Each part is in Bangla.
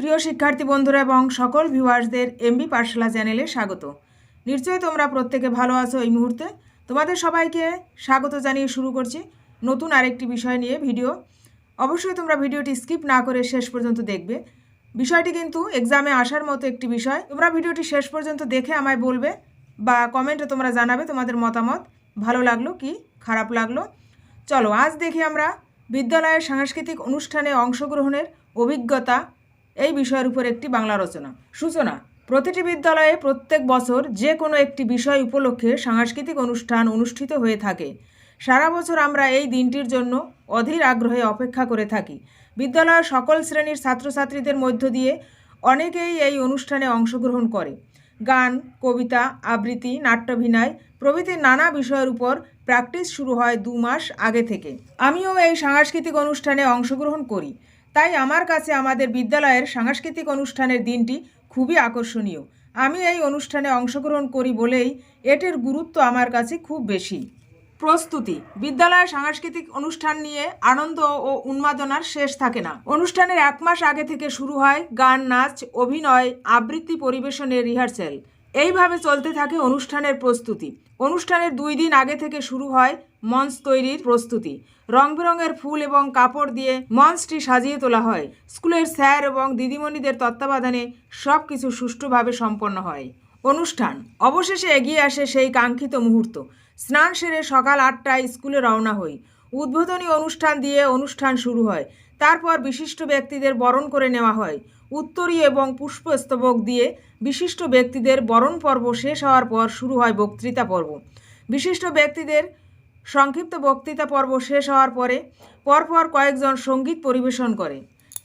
প্রিয় শিক্ষার্থী বন্ধুরা এবং সকল ভিউয়ার্সদের এমবি পাঠশালা চ্যানেলে স্বাগত। নিশ্চয়ই তোমরা প্রত্যেকে ভালো আছো এই মুহূর্তে। তোমাদের সবাইকে স্বাগত জানিয়ে শুরু করছি নতুন আরেকটি বিষয় নিয়ে ভিডিও অবশ্যই তোমরা ভিডিওটি স্কিপ না করে শেষ পর্যন্ত দেখবে। বিষয়টি কিন্তু এক্সামে আসার মতো একটি বিষয়। তোমরা ভিডিওটি শেষ পর্যন্ত দেখে আমায় বলবে বা কমেন্টে তোমরা জানাবে তোমাদের মতামত। ভালো লাগল কি খারাপ লাগল? চলো আজ দেখি আমরা বিদ্যালয়ের সাংস্কৃতিক অনুষ্ঠানে অংশগ্রহণের অভিজ্ঞতা এই বিষয়ের উপর একটি বাংলা রচনা। সূচনা, প্রতিটি বিদ্যালয়ে প্রত্যেক বছর যে কোনো একটি বিষয় উপলক্ষে সাংস্কৃতিক অনুষ্ঠান অনুষ্ঠিত হয়ে থাকে। সারা বছর আমরা এই দিনটির জন্য অধীর আগ্রহে অপেক্ষা করে থাকি। বিদ্যালয়ের সকল শ্রেণির ছাত্রছাত্রীদের মধ্য দিয়ে অনেকেই এই অনুষ্ঠানে অংশগ্রহণ করে। গান, কবিতা, আবৃত্তি, নাট্যাভিনয় প্রভৃতি নানা বিষয়ের উপর প্র্যাকটিস শুরু হয় দু মাস আগে থেকে। আমিও এই সাংস্কৃতিক অনুষ্ঠানে অংশগ্রহণ করি। তাই আমার কাছে আমাদের বিদ্যালয়ের সাংস্কৃতিক অনুষ্ঠানের দিনটি খুবই আকর্ষণীয়। আমি এই অনুষ্ঠানে অংশগ্রহণ করি বলেই এটির গুরুত্ব আমার কাছে খুব বেশি। প্রস্তুতি। বিদ্যালয়ের সাংস্কৃতিক অনুষ্ঠান নিয়ে আনন্দ ও উন্মাদনার শেষ থাকে না। অনুষ্ঠানের এক মাস আগে থেকে শুরু হয় গান, নাচ, অভিনয়, আবৃত্তি পরিবেশনের রিহার্সেল। এইভাবে চলতে থাকে অনুষ্ঠানের প্রস্তুতি। অনুষ্ঠানের দুই দিন আগে থেকে শুরু হয় মঞ্চ তৈরির প্রস্তুতি। রং বেরঙের ফুল এবং কাপড় দিয়ে মঞ্চটি সাজিয়ে তোলা হয়। স্কুলের স্যার এবং দিদিমণিদের তত্ত্বাবধানে সব কিছু সুষ্ঠুভাবে সম্পন্ন হয়। অনুষ্ঠান। অবশেষে এগিয়ে আসে সেই কাঙ্ক্ষিত মুহূর্ত। স্নান সেরে সকাল আটটায় স্কুলে রওনা হই। উদ্বোধনী অনুষ্ঠান দিয়ে অনুষ্ঠান শুরু হয়। তারপর বিশিষ্ট ব্যক্তিদের বরণ করে নেওয়া হয়। উত্তরী এবং পুষ্পস্তবক দিয়ে বিশিষ্ট ব্যক্তিদের বরণ পর্ব শেষ হওয়ার পর শুরু হয় বক্তৃতা পর্ব। বিশিষ্ট ব্যক্তিদের সংক্ষিপ্ত বক্তৃতা পর্ব শেষ হওয়ার পরে পরপর কয়েকজন সংগীত পরিবেশন করে।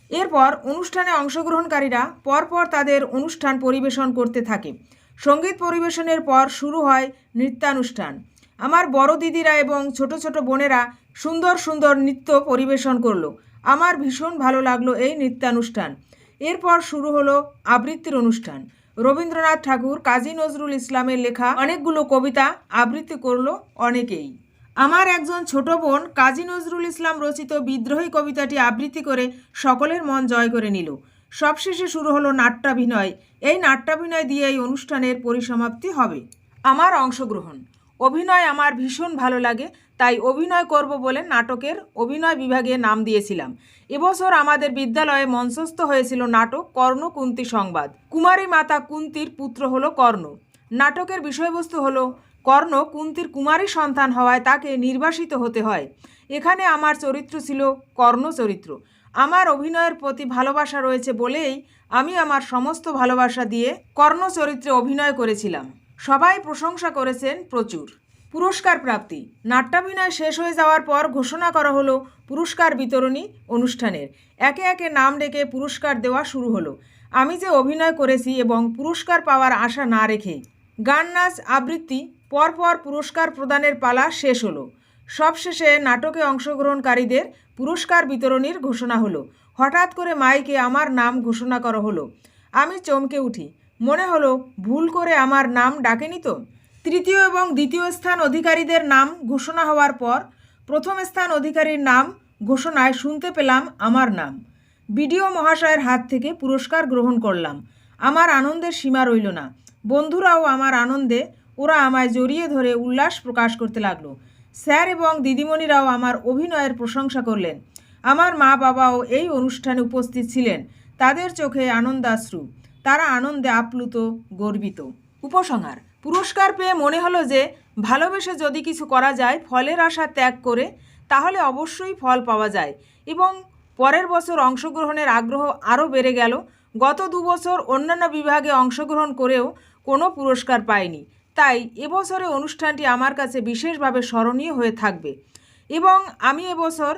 এরপর অনুষ্ঠানে অংশগ্রহণকারীরা পরপর তাদের অনুষ্ঠান পরিবেশন করতে থাকে। সংগীত পরিবেশনের পর শুরু হয় নৃত্যানুষ্ঠান। আমার বড় দিদিরা এবং ছোট ছোট বোনেরা সুন্দর সুন্দর নৃত্য পরিবেশন করল। আমার ভীষণ ভালো লাগল এই নৃত্যানুষ্ঠান। এরপর শুরু হলো আবৃত্তির অনুষ্ঠান। রবীন্দ্রনাথ ঠাকুর, কাজী নজরুল ইসলামের লেখা অনেকগুলো কবিতা আবৃত্তি করল অনেকেই। আমার একজন ছোট বোন কাজী নজরুল ইসলাম রচিত বিদ্রোহী কবিতাটি আবৃত্তি করে সকলের মন জয় করে নিল। সবশেষে শুরু হলো নাট্যাভিনয়। এই নাট্যাভিনয় দিয়ে এই অনুষ্ঠানের পরিসমাপ্তি হবে। আমার অংশগ্রহণ। অভিনয় আমার ভীষণ ভালো লাগে, তাই অভিনয় করব বলে নাটকের অভিনয় বিভাগে নাম দিয়েছিলাম। এবছর আমাদের বিদ্যালয়ে মঞ্চস্থ হয়েছিল নাটক কর্ণ কুন্তি সংবাদ। কুমারী মাতা কুন্তির পুত্র হলো কর্ণ। নাটকের বিষয়বস্তু হলো কর্ণ কুন্তির কুমারী সন্তান হওয়ায় তাকে নির্বাসিত হতে হয়। এখানে আমার চরিত্র ছিল কর্ণ চরিত্র। আমার অভিনয়ের প্রতি ভালোবাসা রয়েছে বলেই আমি আমার সমস্ত ভালোবাসা দিয়ে কর্ণ চরিত্রে অভিনয় করেছিলাম। সবাই প্রশংসা করেছেন প্রচুর। পুরস্কার প্রাপ্তি। নাট্যাভিনয় শেষ হয়ে যাওয়ার পর ঘোষণা করা হলো পুরস্কার বিতরণী অনুষ্ঠানের। একে একে নাম ডেকে পুরস্কার দেওয়া শুরু হলো। আমি যে অভিনয় করেছি এবং পুরস্কার পাওয়ার আশা না রেখে গান নাচ আবৃত্তি পরপর পুরস্কার প্রদানের পালা শেষ হলো। সবশেষে নাটকে অংশগ্রহণকারীদের পুরস্কার বিতরণীর ঘোষণা হলো। হঠাৎ করে মাইকে আমার নাম ঘোষণা করা হলো। আমি চমকে উঠি। মনে হলো, ভুল করে আমার নাম ডাকেনি তো? তৃতীয় এবং দ্বিতীয় স্থান অধিকারীদের নাম ঘোষণা হওয়ার পর প্রথম স্থান অধিকারীর নাম ঘোষণায় শুনতে পেলাম আমার নাম। বিডিও মহাশয়ের হাত থেকে পুরস্কার গ্রহণ করলাম। আমার আনন্দের সীমা রইল না। বন্ধুরাও আমার আনন্দে ওরা আমায় জড়িয়ে ধরে উল্লাস প্রকাশ করতে লাগল। স্যার এবং দিদিমণিরাও আমার অভিনয়ের প্রশংসা করলেন। আমার মা বাবাও এই অনুষ্ঠানে উপস্থিত ছিলেন। তাদের চোখে আনন্দাশ্রু। তারা আনন্দে আপ্লুত, গর্বিত। উপসংহার, পুরস্কার পেয়ে মনে হলো যে, ভালোবেসে যদি কিছু করা যায়, ফলের আশা ত্যাগ করে, তাহলে অবশ্যই ফল পাওয়া যায়। এবং পরের বছর অংশগ্রহণের আগ্রহ আরও বেড়ে গেল। গত দু বছর অন্যান্য বিভাগে অংশগ্রহণ করেও কোনো পুরস্কার পাইনি। তাই এবছরে অনুষ্ঠানটি আমার কাছে বিশেষভাবে স্মরণীয় হয়ে থাকবে। এবং আমি এবছর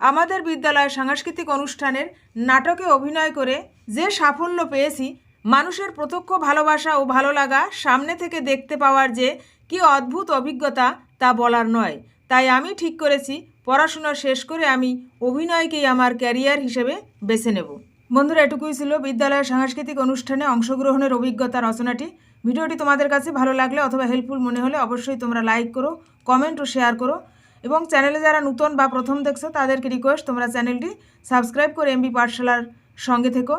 আমাদের বিদ্যালয়ের সাংস্কৃতিক অনুষ্ঠানের নাটকে অভিনয় করে যে সাফল্য পেয়েছি, মানুষের প্রত্যক্ষ ভালোবাসা ও ভালো লাগা সামনে থেকে দেখতে পাওয়ার যে কি অদ্ভুত অভিজ্ঞতা তা বলার নয়। তাই আমি ঠিক করেছি, পড়াশোনা শেষ করে আমি অভিনয়কেই আমার ক্যারিয়ার হিসেবে বেছে নেব। বন্ধুরা, এটুকুই ছিল বিদ্যালয়ের সাংস্কৃতিক অনুষ্ঠানে অংশগ্রহণের অভিজ্ঞতা রচনাটি। ভিডিওটি তোমাদের কাছে ভালো লাগলে অথবা হেল্পফুল মনে হলে অবশ্যই তোমরা লাইক করো কমেন্ট ও শেয়ার করো এবং চ্যানেলে যারা নতুন বা প্রথম দেখছ, তাদেরকে রিকোয়েস্ট তোমরা চ্যানেলটি সাবস্ক্রাইব করে এমবি পাঠশালার সঙ্গে থেকো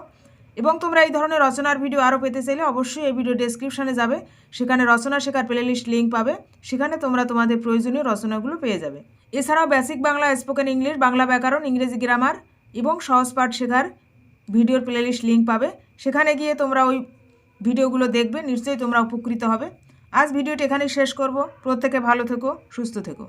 এবং তোমরা এই ধরনের রচনার ভিডিও আরও পেতে চাইলে অবশ্যই এই ভিডিও ডেসক্রিপশানে যাবে, সেখানে রচনা শেখার প্লেলিস্ট লিঙ্ক পাবে, সেখানে তোমরা তোমাদের প্রয়োজনীয় রচনাগুলো পেয়ে যাবে। এছাড়াও basic Bangla spoken English Bangla ব্যাকরণ ইংরেজি গ্রামার এবং সহজ পাঠ শেখার ভিডিওর প্লেলিস্ট লিঙ্ক পাবে, সেখানে গিয়ে তোমরা ওই ভিডিওগুলো দেখবে, নিশ্চয়ই তোমরা উপকৃত হবে। আজ ভিডিওটি এখানেই শেষ করব। প্রত্যেকে ভালো থেকো, সুস্থ থেকো।